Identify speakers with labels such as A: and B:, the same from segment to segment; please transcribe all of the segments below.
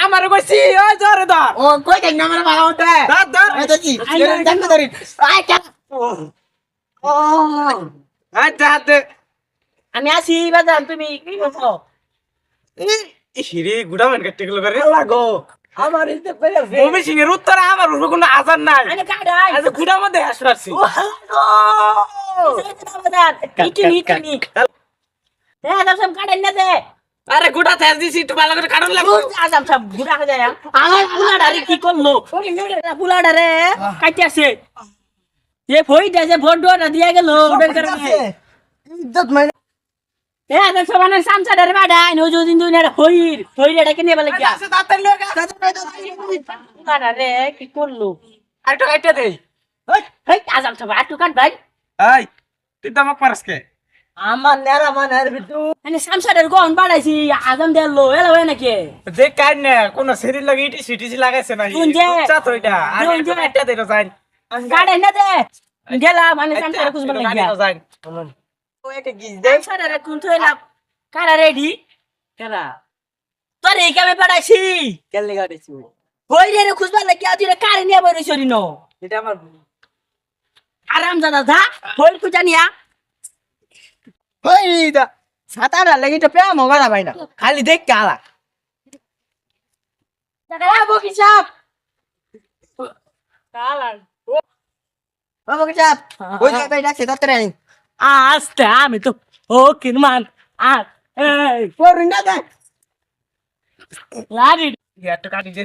A: আমারে কইছি ওই জোরে ধর
B: ও কই দেখ না আমার ভালো হতে
A: ধর ধর
B: এই দেখি জানতে ধরি আই কেন ও
A: দে, হাত
C: আমি আসি বাজান তুমি কি করছ
A: হিরে গুড়া মান কাটতে গেল করে
B: লাগো আমার ইতে পেয়ে
A: ভূমি সিং এর উত্তরে আমার উপর কোনো আজার নাই
C: আমি কাটাই
A: আজ গুড়া মধ্যে হাস পারছি
C: বাজান ইটি ইটি দে সব কাটেন না দে
A: আরে গুড়া তেজ দিছি একটু ভালো করে কাটন
C: ঘুরা হয়ে যায় আমার পুলাডারে কি করল? কাটতে আছে যে ভোট ডোটা দিয়ে গেল ওটার কারণে।
B: ইজ্জত মানে
C: এ মানে নো যদি দুই না হইর হইরটা কেনে বলে কি
A: আছে তাড়াতাড়ি লোক
C: কি করল?
A: আর কাটতে দে।
C: হেই হেই আদম সব আটু কাট ভাই।
A: এই তুই তো আমাকে পারস কে?
B: আমার নেরা মানের ভিতর।
C: মানে সামসাডারে গন বাড়াইছি আদম দেলো এলা হয় নাকি
A: যে কাট না কোন শরীর লাগে ইটি সিটিসি লাগাইছে না
C: কোন?
A: উচ্চা তো এটা। আর
C: কোন
A: একটু দে তো যাই
C: কাটে না দে। গেলা মানে সামসাডারে কুছ বলে গিয়া
A: যাই
B: ও একটা গিজ দে।
C: সামসাডারে কোন থইলা কারা রেডি কারা? তোর এই কামে পাঠাইছি
B: কেলে গাড়িছি
C: কই রে রে খুঁজবার লাগি আজ রে কারে নিয়ে বই রইছরি
B: এটা আমার
C: আরাম দাদা ধা হই খুঁজা নিয়া।
B: হই দা সাতারা লাগি তো প্রেম হগা ভাই না খালি দেখ কালা
C: দাদা বকি সাপ কালার
B: ও বকে চাপ ওই যে ভাই ডাকছে তাতে আই
C: আস্তে আমি তো ও কিনমান আর এই
B: করুন না দে
C: লারি
A: একটু কাটি দে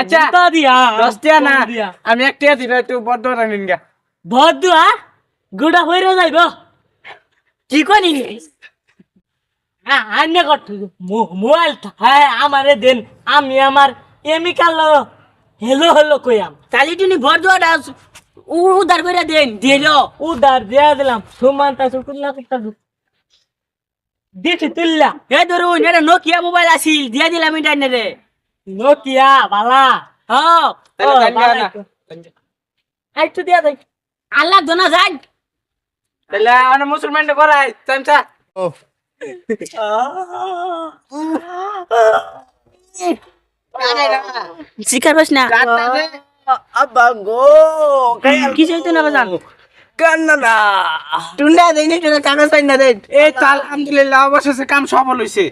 A: আচ্ছা, না
C: দিয়া।
A: আমি একটু গা।
C: গুড়া হইরে যাইব? কি কনি আন্নে কট মোবাইল হ্যাঁ আমারে দেন আমি আমার এমিকাল হেলো হেলো কইয়াম। তালি তুমি বদুয়াটা উদার করে দেন। দিল উদার দিয়া দিলাম। সুমান তা সুকুল্লা কুত্তা দিছি তুললা। হে ধরুন এটা নোকিয়া মোবাইল আছিল দিয়া দিলাম ইন্টারনেট নোকিয়া বালা হ্যাঁ দিয়া দেখ আল্লাহ দোনা যাই
A: তাহলে আমরা মুসলমান করাই চামচা
B: ও আরে না
C: শিকার পাস না
B: আব্বা গো
C: কিছু হইতো না বাজান
B: কান্না না টুন্ডা দেই নি টুন্ডা কাগজ পাই না দেই
A: এই তো আলহামদুলিল্লাহ অবশেষে কাম সফল হইছে